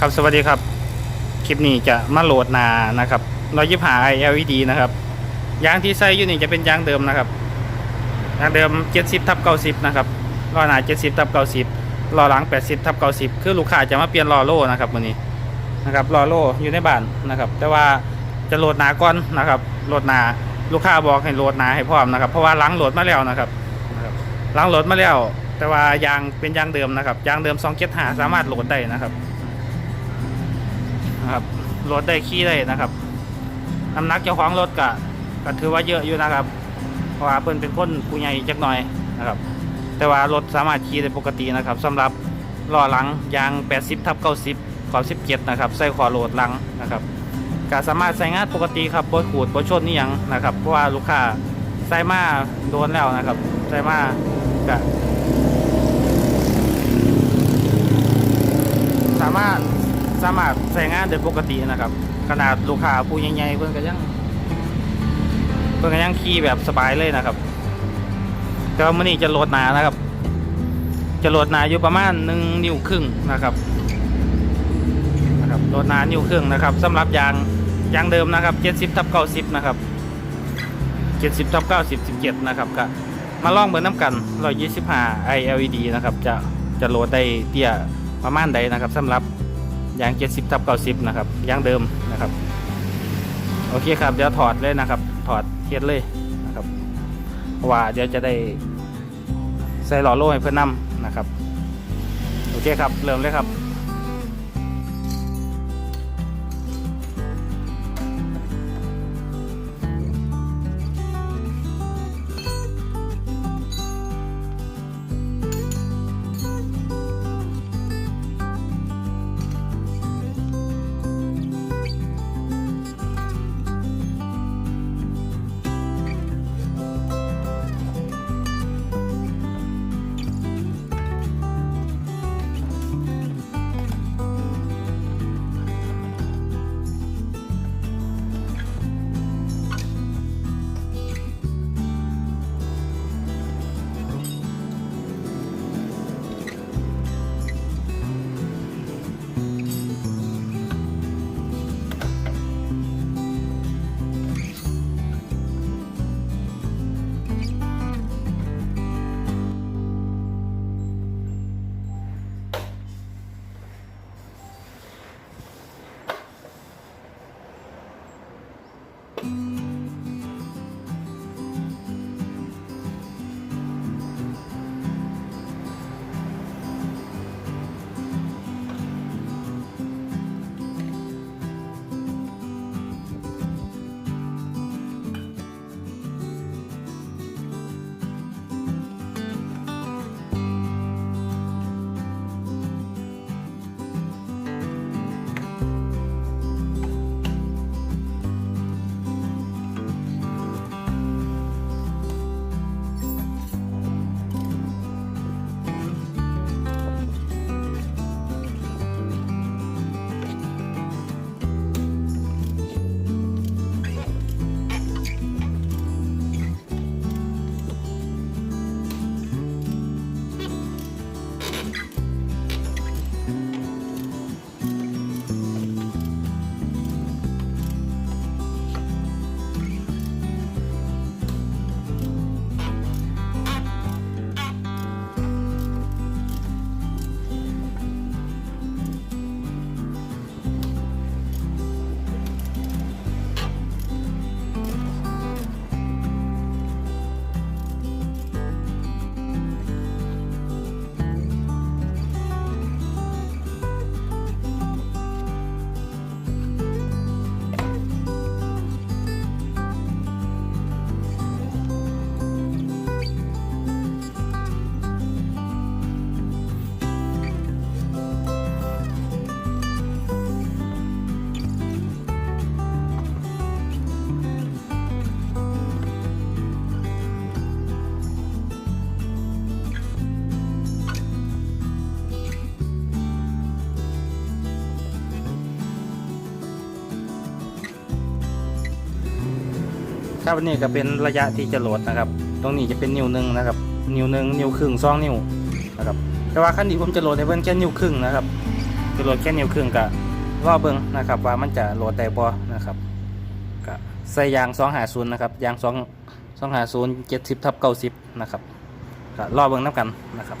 ครับสวัสดีครับ คลิปนี้จะมาโหลดนานะครับร้อยยิบหา LED นะครับยางที่ใส่อยู่นี่จะเป็นยางเดิมนะครับยางเดิม70ทับ90นะครับล้อหน้า70ทับ90ล้อหลัง80ทับ90คือลูกค้าจะมาเปลี่ยนล้อโล่นะครับวันนี้นะครับล้อโล่อยู่ในบ้านนะครับ แต่ว่าจะโหลดนาก่อนนะครับโหลดนาลูกค้าบอกให้โหลดนาให้พร้อมนะครับ เพราะว่าหลังโหลดมาแล้วนะครับนะครับหลังโหลดมาแล้ว แต่ว่ายางเป็นยางเดิมนะครับยางเดิม275สามารถโหลดได้นะครับ นะครับรถได้ขี่ได้นะครับน้ำหนักเจ้าของรถก็ก็ถือว่าเยอะอยู่นะครับ เพราะว่าเพิ่นเป็นคนผู้ใหญ่จักหน่อยนะครับ แต่ว่ารถสามารถขี่ได้ปกตินะครับสำหรับล้อหลังยาง 80ทับ90ขอบ17 นะครับ ใส่ขอโหลดหลังนะครับก็สามารถใส่งานปกติครับบ่ขูดบ่ชนนี่ยังนะครับ เพราะว่าลูกค้าใส่มาโดนแล้วนะครับใส่มาก็สามารถ สามารถใช้งานได้ปกตินะครับ ขนาดลูกค้าผู้ใหญ่ๆเพิ่อนก็ยังเพิ่อนก็ยังขี่แบบสบายเลยนะครับแต่ว่ามื้อนี้จะโหลดหนานะครับ จะโหลดหนาอยู่ประมาณหนึ่งนิ้วครึ่งนะครับนะครับโหลดหนานิ้วครึ่งนะครับสำหรับยางยางเดิมนะครับ70ทับ90นะครับ70ทับ90 17นะครับก็มาลองเบิ่งน้ำกัน125 iLED นะครับ จะจะโหลดได้เตี้ยประมาณใดนะครับสำหรับ ยาง 70ทับ90 นะครับยางเดิมนะครับ โอเคครับ เดี๋ยวถอดเลยนะครับ ถอดเทียดเลยนะครับเพราะว่าเดี๋ยวจะได้ใส่หล่อโล่ให้เพื่อนนำนะครับ โอเคครับ เริ่มเลยครับ ครับอันนี้ก็เป็นระยะที่จะโหลดนะครับ ตรงนี้จะเป็นนิ้วหนึ่งนะครับ นิ้วหนึ่งนิ้วครึ่งสองนิ้วนะครับ แต่ว่าขั้นนี้ผมจะโหลดในเพื่อนแค่นิ้วครึ่งนะครับคือโหลดแค่นิ้วครึ่งก็รอเบิ่งนะครับ ว่ามันจะโหลดได้บ่นะครับก็ใส่ยาง250นะครับยาง2 250 70ทับ90นะครับก็รอเบิ่งนํกันนะครับ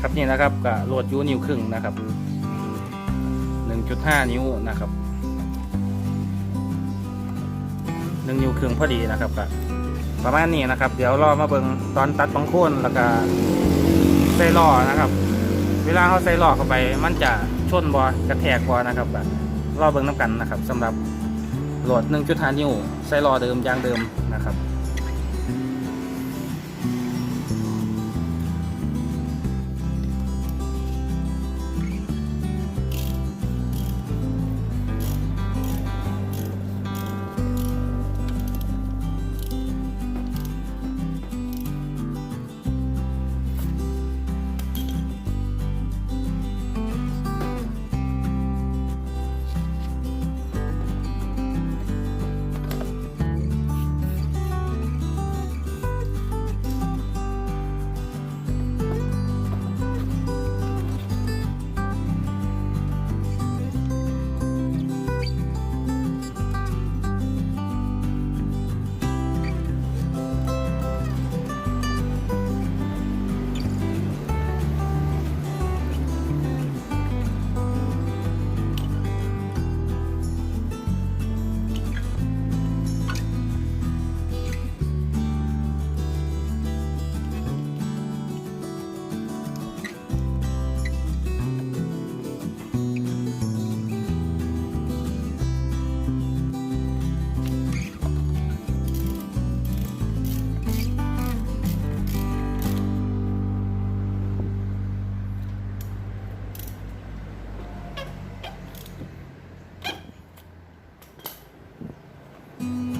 ครับนี่นะครับก็โหลดยูนิ้วครึ่งนะครับ 1.5 นิ้วนะครับหนึ่งนิ้วครึ่งพอดีนะครับก็ประมาณนี้นะครับ เดี๋ยวรอมาเบิงตอนตัดบังโคนแล้วก็ใส่ล้อนะครับ เวลาเขาใส่ล้อเข้าไป มันจะชนบอกระแทกบอนะครับก็รอเบิงน้ำกันนะครับสำหรับโหลด1.5นิ้วใส่ล้อเดิมยางเดิมนะครับ Mm-hmm.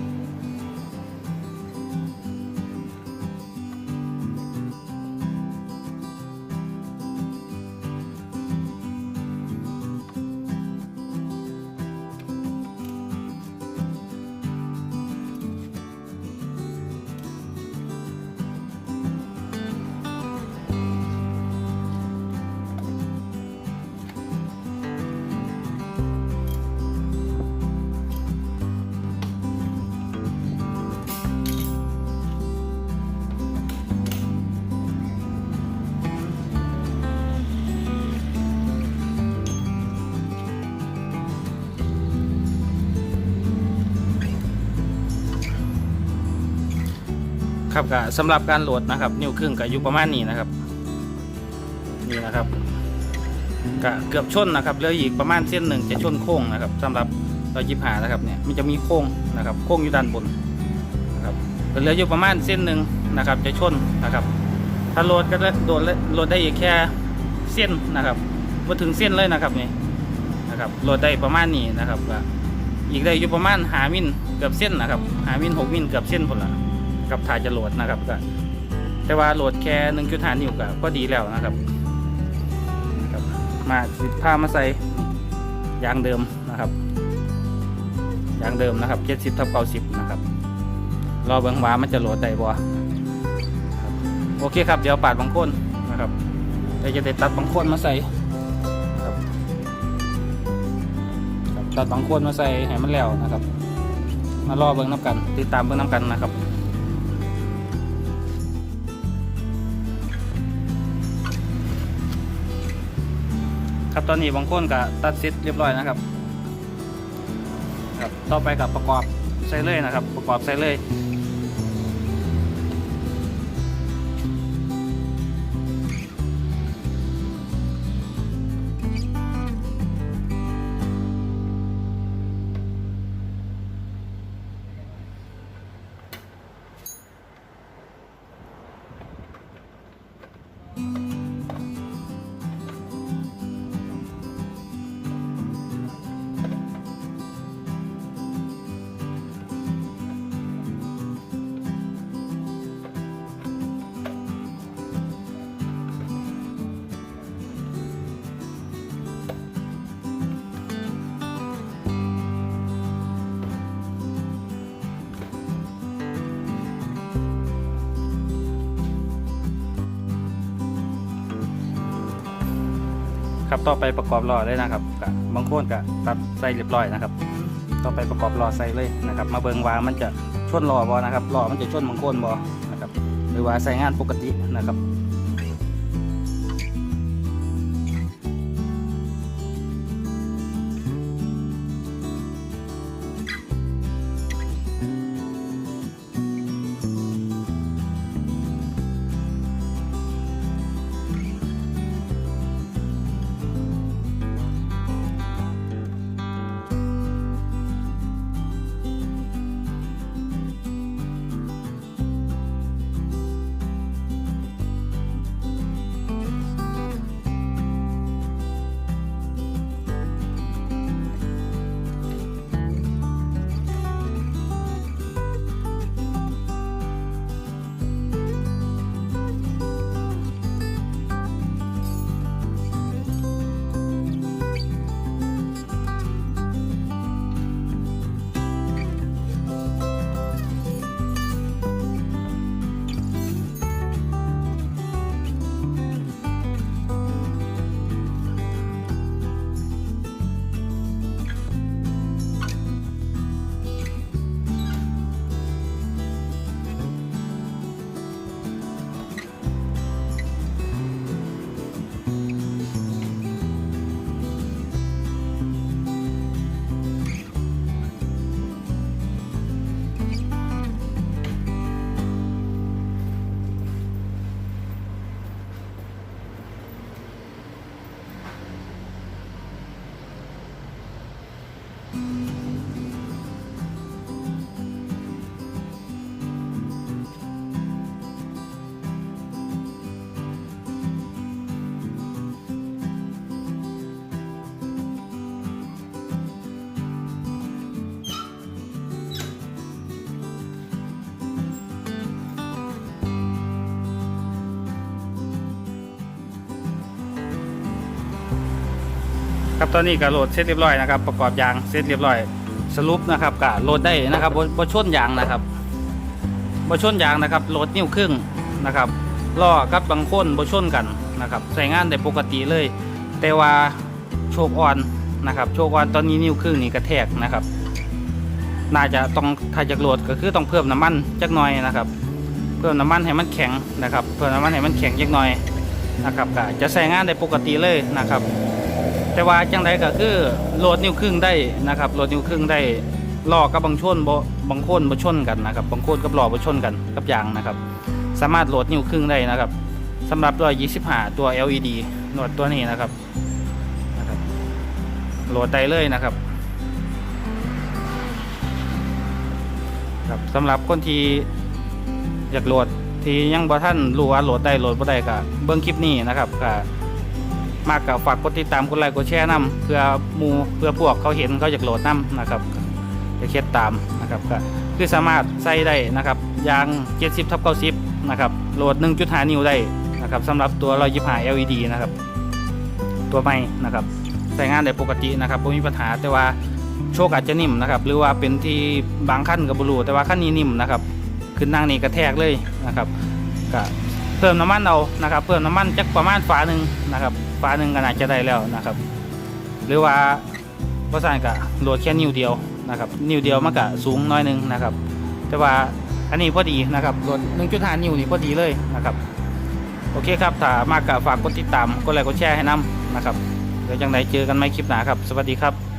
ครับก็สำหรับการโหลดนะครับ นิ้วครึ่งก็อยู่ประมาณนี้นะครับนี่นะครับก็เกือบชนนะครับเหลืออีกประมาณเส้นหนึ่งจะชนโค้งนะครับสำหรับเรายิบหานะครับเนี่ยมันจะมีโค้งนะครับ โค้งอยู่ด้านบนนะครับเหลืออยู่ประมาณเส้นหนึ่งนะครับ จะชนนะครับ ถ้าโหลดก็ได้โหลดโหลดได้อีกแค่เส้นนะครับมาถึงเส้นเลยนะครับนี่นะครับโหลดได้ประมาณนี้นะครับก็อีกได้อยู่ประมาณหามิลเกือบเส้นนะครับหามิลหกมิลเกือบเส้นพนละ กับถ่ายจะโหลดนะครับก็แต่ว่าโหลดแค่หนึ่งจุดหานิ้วก็ก็ดีแล้วนะครับครับ มาสิผ้ามาใส่ยางเดิมนะครับยางเดิมนะครับเจ็ดสิบทับเก้าสิบนะครับรอเบิ้งว่ามันจะโหลดได้บ่โอเคครับเดี๋ยวปาดบางคนนะครับเดี๋ยวจะได้ตัดบางคนมาใส่ครับตัดบางคนมาใส่ให้มันแล้วนะครับ มารอเบิ้งน้ำกัน ติดตามเบิ้งน้ำกันนะครับ ครับตอนนี้บางคนก็ตัดซิดเรียบร้อยนะครับครับต่อไปกับประกอบใส่เลยนะครับ ประกอบใส่เลยうん。 ครับต่อไปประกอบล้อเลยนะครับกะบางคนก็ตัดใส่เรียบร้อยนะครับ ต่อไปประกอบล้อใส่เลยนะครับ มาเบิงว่ามันจะชนล้อบอนะครับล้อมันจะชนบางคนบอนะครับ หรือว่าใส่งานปกตินะครับ ครับตอนนี้ก็โหลดเสร็จเรียบร้อยนะครับประกอบยางเสร็จเรียบร้อย สรุปนะครับก็โหลดได้นะครับบ่บ่ชนยางนะครับบ่ชนยางนะครับโหลดนิ้วครึ่งนะครับล้อกับบางคนบ่ชนกันนะครับใช้งานได้ปกติเลย แต่ว่าโชคอ่อนนะครับโชคอ่อนตอนนี้นิ้วครึ่งนี่กระแทกนะครับ น่าจะต้องถ้าจะโหลดก็คือต้องเพิ่มน้ำมันจักหน่อยนะครับ เพิ่มน้ำมันให้มันแข็งนะครับเพิ่มน้ำมันให้มันแข็งจักหน่อยนะครับก็จะใช้งานได้ปกติเลยนะครับ แต่ว่าจังใดก็คือโหลดนิ้วครึ่งได้นะครับโหลดนิ้วครึ่งได้ล้อกับบางชนบ่บางโคนบ่ชนกันนะครับบางโคนกับล้อบ่ชนกันกับยางนะครับ สามารถโหลดนิ้วครึ่งได้นะครับสำหรับตัว25 ตัว LED โหลดตัวนี้นะครับนะครับโหลดได้เลยนะครับครับสำหรับคนที่อยากโหลดที่ยังบ่ท่านรู้ว่าโหลดได้โหลดบ่ได้ก็เบิ่งคลิปนี้นะครับก็ มากกับฝากกดติดตามกดไลค์กดแชร์นำเพื่อมูเพื่อพวกเขาเห็นเขาอยากโหลดนำนะครับจะเช็ดตามนะครับก็คือสามารถใส่ได้นะครับยาง 70ทับ90นะครับโหลด 1.5 นิ้วได้นะครับสำหรับตัว125 LED นะครับตัวใหม่นะครับใช้งานได้ปกตินะครับไม่มีปัญหาแต่ว่าโชคอาจจะนิ่มนะครับหรือว่าเป็นที่บางขั้นกับบรูแต่ว่าขั้นนี้นิ่มนะครับขึ้นนั่งนี่กระแทกเลยนะครับก็เพิ่มน้ำมันเอานะครับ เพิ่มน้ำมันจักประมาณฝาหนึ่งนะครับ ฟ้าหนึ่งก็น่าจะได้แล้วนะครับ หรือว่าภาษาก็โหลดแค่นิ้วเดียวนะครับ นิ้วเดียวมันก็สูงน้อยหนึงนะครับ แต่ว่าอันนี้พอดีนะครับโหลด1.5นิ้วนี่พอดีเลยนะครับ โอเคครับถ้ามากก็ฝากกดติดตามกดไลค์กดแชร์ให้น้ำนะครับเดี๋ยวจังไดเจอกันไหม่คลิปหน้าครับ สวัสดีครับ